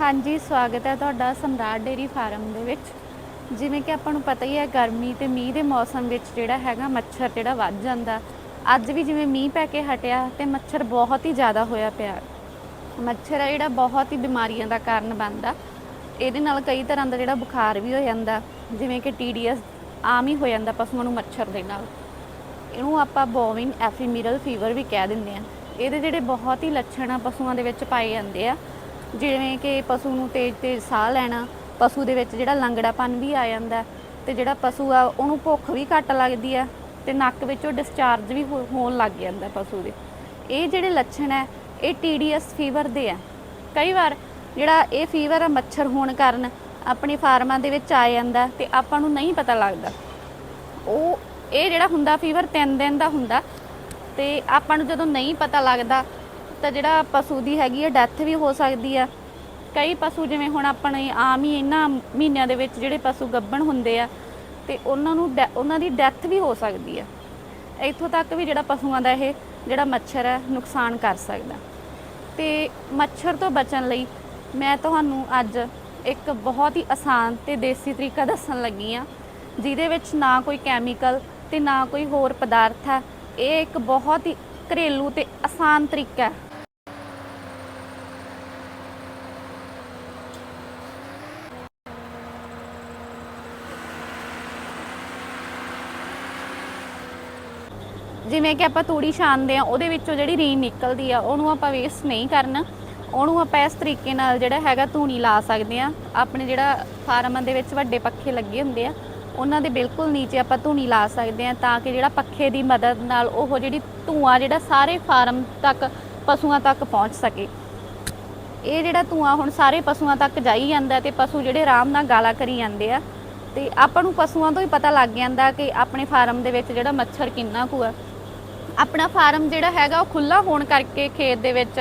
ਹਾਂਜੀ, ਸਵਾਗਤ ਹੈ ਤੁਹਾਡਾ ਸਮਰਾਟ ਡੇਰੀ ਫਾਰਮ ਦੇ ਵਿੱਚ। ਜਿਵੇਂ ਕਿ ਆਪਾਂ ਨੂੰ ਪਤਾ ਹੀ ਹੈ, ਗਰਮੀ ਤੇ ਮੀਂਹ ਦੇ ਮੌਸਮ ਵਿੱਚ ਜਿਹੜਾ ਹੈਗਾ ਮੱਛਰ ਜਿਹੜਾ ਵੱਧ ਜਾਂਦਾ। ਅੱਜ ਵੀ ਜਿਵੇਂ ਮੀਂਹ ਪੈ ਕੇ ਹਟਿਆ ਤੇ ਮੱਛਰ ਬਹੁਤ ਹੀ ਜ਼ਿਆਦਾ ਹੋਇਆ ਪਿਆ। ਮੱਛਰ ਆ ਜਿਹੜਾ ਬਹੁਤ ਹੀ ਬਿਮਾਰੀਆਂ ਦਾ ਕਾਰਨ ਬਣਦਾ। ਇਹਦੇ ਨਾਲ ਕਈ ਤਰ੍ਹਾਂ ਦਾ ਜਿਹੜਾ ਬੁਖਾਰ ਵੀ ਹੋ ਜਾਂਦਾ। ਜਿਵੇਂ ਕਿ ਟੀਡੀਐਸ ਆਮ ਹੀ ਹੋ ਜਾਂਦਾ ਪਸ਼ੂਆਂ ਨੂੰ ਮੱਛਰ ਦੇ ਨਾਲ। ਇਹਨੂੰ ਆਪਾਂ ਬੋਵਿਨ ਐਫੀਮੀਰਲ ਫੀਵਰ ਵੀ ਕਹਿ ਦਿੰਦੇ ਆ ਇਹਦੇ ਜਿਹੜੇ ਬਹੁਤ ਹੀ ਲੱਛਣ ਆ ਪਸ਼ੂਆਂ ਦੇ ਵਿੱਚ ਪਾਏ ਜਾਂਦੇ ਆ। ਜਿਵੇਂ ਕਿ ਪਸ਼ੂ ਨੂੰ ਤੇਜ਼ ਤੇਜ਼ ਸਾਹ ਲੈਣਾ, ਪਸ਼ੂ ਦੇ ਵਿੱਚ ਜਿਹੜਾ ਲੰਗੜਾਪਨ ਵੀ ਆ ਜਾਂਦਾ ਤੇ ਜਿਹੜਾ ਪਸ਼ੂ ਆ, ਉਹਨੂੰ ਭੁੱਖ ਵੀ ਘੱਟ ਲੱਗਦੀ ਆ ਤੇ ਨੱਕ ਵਿੱਚੋਂ ਡਿਸਚਾਰਜ ਵੀ ਹੋਣ ਲੱਗ ਜਾਂਦਾ ਪਸ਼ੂ ਦੇ। ਇਹ ਜਿਹੜੇ ਲੱਛਣ ਹੈ, ਇਹ ਟੀਡੀਐਸ ਫੀਵਰ ਦੇ ਆ ਕਈ ਵਾਰ ਜਿਹੜਾ ਇਹ ਫੀਵਰ ਆ, ਮੱਛਰ ਹੋਣ ਕਾਰਨ ਆਪਣੇ ਫਾਰਮਾਂ ਦੇ ਵਿੱਚ ਆ ਜਾਂਦਾ ਤੇ ਆਪਾਂ ਨੂੰ ਨਹੀਂ ਪਤਾ ਲੱਗਦਾ। ਉਹ, ਇਹ ਜਿਹੜਾ ਹੁੰਦਾ ਫੀਵਰ 3 ਦਿਨ ਦਾ ਹੁੰਦਾ ਤੇ ਆਪਾਂ ਨੂੰ ਜਦੋਂ ਨਹੀਂ ਪਤਾ ਲੱਗਦਾ ਤਾਂ ਜਿਹੜਾ ਪਸ਼ੂ ਦੀ ਹੈਗੀ ਹੈ ਡੈਥ ਵੀ ਹੋ ਸਕਦੀ ਆ। ਕਈ ਪਸ਼ੂ ਜਿਵੇਂ ਹੁਣ ਆਪਣੇ ਆਮ ਹੀ ਇਹਨਾਂ ਮਹੀਨਿਆਂ ਦੇ ਵਿੱਚ ਜਿਹੜੇ ਪਸ਼ੂ ਗੱਭਣ ਹੁੰਦੇ ਆ, ਤੇ ਉਹਨਾਂ ਨੂੰ ਡੈ- ਉਹਨਾਂ ਦੀ ਡੈਥ ਵੀ ਹੋ ਸਕਦੀ ਆ। ਇੱਥੋਂ ਤੱਕ ਵੀ ਜਿਹੜਾ ਪਸ਼ੂਆਂ ਦਾ ਇਹ ਜਿਹੜਾ ਮੱਛਰ ਹੈ ਨੁਕਸਾਨ ਕਰ ਸਕਦਾ। ਤੇ ਮੱਛਰ ਤੋਂ ਬਚਣ ਲਈ ਮੈਂ ਤੁਹਾਨੂੰ ਅੱਜ ਇੱਕ ਬਹੁਤ ਹੀ ਆਸਾਨ ਤੇ ਦੇਸੀ ਤਰੀਕਾ ਦੱਸਣ ਲੱਗੀ ਆ, ਜਿਹਦੇ ਵਿੱਚ ਨਾ ਕੋਈ ਕੈਮੀਕਲ ਤੇ ਨਾ ਕੋਈ ਹੋਰ ਪਦਾਰਥ ਹੈ ਇਹ ਇੱਕ ਬਹੁਤ ਹੀ ਘਰੇਲੂ ਤੇ ਆਸਾਨ ਤਰੀਕਾ ਹੈ। ਜਿਵੇਂ ਕਿ ਆਪਾਂ ਤੂੜੀ ਛਾਣਦੇ ਆ ਉਹਦੇ ਵਿੱਚੋਂ ਜਿਹੜੀ ਰੀਨ ਨਿਕਲਦੀ ਆ, ਉਹਨੂੰ ਆਪਾਂ ਵੇਸਟ ਨਹੀਂ ਕਰਨਾ। ਉਹਨੂੰ ਆਪਾਂ ਇਸ ਤਰੀਕੇ ਨਾਲ ਜਿਹੜਾ ਹੈਗਾ ਧੂਣੀ ਲਾ ਸਕਦੇ ਆ ਆਪਣੇ ਜਿਹੜਾ ਫਾਰਮਾਂ ਦੇ ਵਿੱਚ ਵੱਡੇ ਪੱਖੇ ਲੱਗੇ ਹੁੰਦੇ ਆ, ਉਹਨਾਂ ਦੇ ਬਿਲਕੁਲ ਨੀਚੇ ਆਪਾਂ ਧੂਣੀ ਲਾ ਸਕਦੇ ਆ ਤਾਂ ਕਿ ਜਿਹੜਾ ਪੱਖੇ ਦੀ ਮਦਦ ਨਾਲ ਉਹ ਜਿਹੜੀ ਧੂਆਂ, ਜਿਹੜਾ ਸਾਰੇ ਫਾਰਮ ਤੱਕ, ਪਸ਼ੂਆਂ ਤੱਕ ਪਹੁੰਚ ਸਕੇ। ਇਹ ਜਿਹੜਾ ਧੂਆਂ ਹੁਣ ਸਾਰੇ ਪਸ਼ੂਆਂ ਤੱਕ ਜਾਈ ਜਾਂਦਾ ਤੇ ਪਸ਼ੂ ਜਿਹੜੇ ਆਰਾਮ ਨਾਲ ਗਾਲਾ ਕਰੀ ਜਾਂਦੇ ਆ, ਤੇ ਆਪਾਂ ਨੂੰ ਪਸ਼ੂਆਂ ਤੋਂ ਹੀ ਪਤਾ ਲੱਗ ਜਾਂਦਾ ਕਿ ਆਪਣੇ ਫਾਰਮ ਦੇ ਵਿੱਚ ਜਿਹੜਾ ਮੱਛਰ ਕਿੰਨਾ ਕੁ ਆ। ਆਪਣਾ ਫਾਰਮ ਜਿਹੜਾ ਹੈਗਾ ਉਹ ਖੁੱਲਾ ਹੋਣ ਕਰਕੇ ਖੇਤ ਦੇ ਵਿੱਚ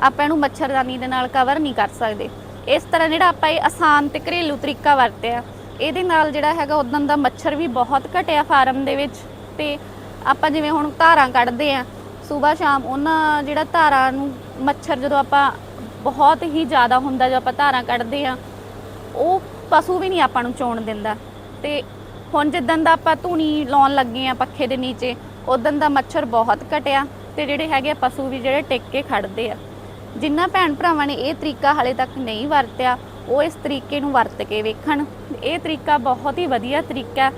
ਆਪਾਂ ਇਹਨੂੰ ਮੱਛਰਦਾਨੀ ਦੇ ਨਾਲ ਕਵਰ ਨਹੀਂ ਕਰ ਸਕਦੇ। ਇਸ ਤਰ੍ਹਾਂ ਜਿਹੜਾ ਆਪਾਂ ਇਹ ਆਸਾਨ ਤੇ ਘਰੇਲੂ ਤਰੀਕਾ ਵਰਤਿਆ, ਇਹਦੇ ਨਾਲ ਜਿਹੜਾ ਹੈਗਾ ਉਦੋਂ ਦਾ ਮੱਛਰ ਵੀ ਬਹੁਤ ਘਟਿਆ ਫਾਰਮ ਦੇ ਵਿੱਚ ਤੇ ਆਪਾਂ ਜਿਵੇਂ ਹੁਣ ਧਾਰਾਂ ਕੱਢਦੇ ਆ ਸਵੇਰ ਸ਼ਾਮ ਉਹਨਾਂ ਜਿਹੜਾ ਧਾਰਾਂ ਨੂੰ ਮੱਛਰ ਜਦੋਂ ਆਪਾਂ ਬਹੁਤ ਹੀ ਜ਼ਿਆਦਾ ਹੁੰਦਾ ਜਦੋਂ ਆਪਾਂ ਧਾਰਾਂ ਕੱਢਦੇ ਆ ਉਹ ਪਸ਼ੂ ਵੀ ਨਹੀਂ ਆਪਾਂ ਨੂੰ ਚੋਣ ਦਿੰਦਾ। ਤੇ ਹੁਣ ਜਿੱਦਣ ਦਾ ਆਪਾਂ ਧੂਣੀ ਲਾਉਣ ਲੱਗੇ ਆ ਪੱਖੇ ਦੇ ਨੀਚੇ ਉਦੋਂ ਦਾ ਮੱਛਰ ਬਹੁਤ ਘਟਿਆ ਤੇ ਜਿਹੜੇ ਹੈਗੇ ਆ ਪਸ਼ੂ ਵੀ ਜਿਹੜੇ ਟਿਕ ਕੇ ਖੜਦੇ ਆ। ਜਿਨ੍ਹਾਂ ਭੈਣ ਭਰਾਵਾਂ ਨੇ ਇਹ ਤਰੀਕਾ ਹਾਲੇ ਤੱਕ ਨਹੀਂ ਵਰਤਿਆ, ਉਹ ਇਸ ਤਰੀਕੇ ਨੂੰ ਵਰਤ ਕੇ ਵੇਖਣ। ਇਹ ਤਰੀਕਾ ਬਹੁਤ ਹੀ ਵਧੀਆ ਤਰੀਕਾ ਹੈ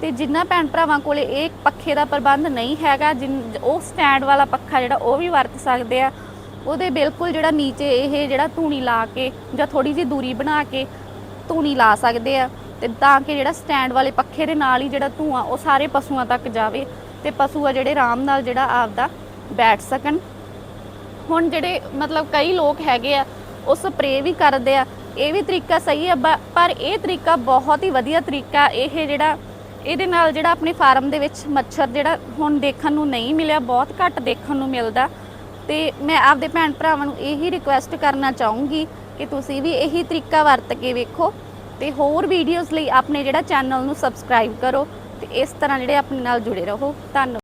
ਤੇ ਜਿਨ੍ਹਾਂ ਭੈਣ ਭਰਾਵਾਂ ਕੋਲੇ ਇਹ ਪੱਖੇ ਦਾ ਪ੍ਰਬੰਧ ਨਹੀਂ ਹੈਗਾ, ਜਿਨ ਉਹ ਸਟੈਂਡ ਵਾਲਾ ਪੱਖਾ ਜਿਹੜਾ ਉਹ ਵੀ ਵਰਤ ਸਕਦੇ ਆ, ਉਹਦੇ ਬਿਲਕੁਲ ਜਿਹੜਾ ਨੀਚੇ ਇਹ ਜਿਹੜਾ ਧੂਣੀ ਲਾ ਕੇ ਜਾਂ ਥੋੜੀ ਜਿਹੀ ਦੂਰੀ ਬਣਾ ਕੇ ਧੂਣੀ ਲਾ ਸਕਦੇ ਆ। ਤੇ ਤਾਂ ਕਿ ਜਿਹੜਾ ਸਟੈਂਡ ਵਾਲੇ ਪੱਖੇ ਦੇ ਨਾਲ ਹੀ ਜਿਹੜਾ ਧੂਆਂ, ਉਹ ਸਾਰੇ ਪਸ਼ੂਆਂ ਤੱਕ ਜਾਵੇ ਤੇ ਪਸ਼ੂ ਆ ਜਿਹੜੇ ਆਰਾਮ ਨਾਲ ਜਿਹੜਾ ਆਪਦਾ ਬੈਠ ਸਕਣ। ਹੁਣ ਜਿਹੜੇ ਮਤਲਬ ਕਈ ਲੋਕ ਹੈਗੇ ਆ, ਉਹ ਸਪਰੇਅ ਵੀ ਕਰਦੇ ਆ। ਇਹ ਵੀ ਤਰੀਕਾ ਸਹੀ ਹੈ ਬ- ਪਰ ਇਹ ਤਰੀਕਾ ਬਹੁਤ ਹੀ ਵਧੀਆ ਤਰੀਕਾ ਇਹ ਜਿਹੜਾ, ਇਹਦੇ ਨਾਲ ਜਿਹੜਾ ਆਪਣੇ ਫਾਰਮ ਦੇ ਵਿੱਚ ਮੱਛਰ ਜਿਹੜਾ ਹੁਣ ਦੇਖਣ ਨੂੰ ਨਹੀਂ ਮਿਲਿਆ, ਬਹੁਤ ਘੱਟ ਦੇਖਣ ਨੂੰ ਮਿਲਦਾ। ਤੇ ਮੈਂ ਆਪਦੇ ਭੈਣ ਭਰਾਵਾਂ ਨੂੰ ਇਹੀ ਰਿਕੁਐਸਟ ਕਰਨਾ ਚਾਹੂੰਗੀ ਕਿ ਤੁਸੀਂ ਵੀ ਇਹੀ ਤਰੀਕਾ ਵਰਤ ਕੇ ਵੇਖੋ। ਤੇ ਹੋਰ ਵੀਡੀਓਜ਼ ਲਈ ਆਪਣੇ ਜਿਹੜਾ ਚੈਨਲ ਨੂੰ ਸਬਸਕ੍ਰਾਈਬ ਕਰੋ ਤੇ ਇਸ ਤਰ੍ਹਾਂ ਜਿਹੜੇ ਆਪਣੇ ਨਾਲ ਜੁੜੇ ਰਹੋ। ਧੰਨਵਾਦ।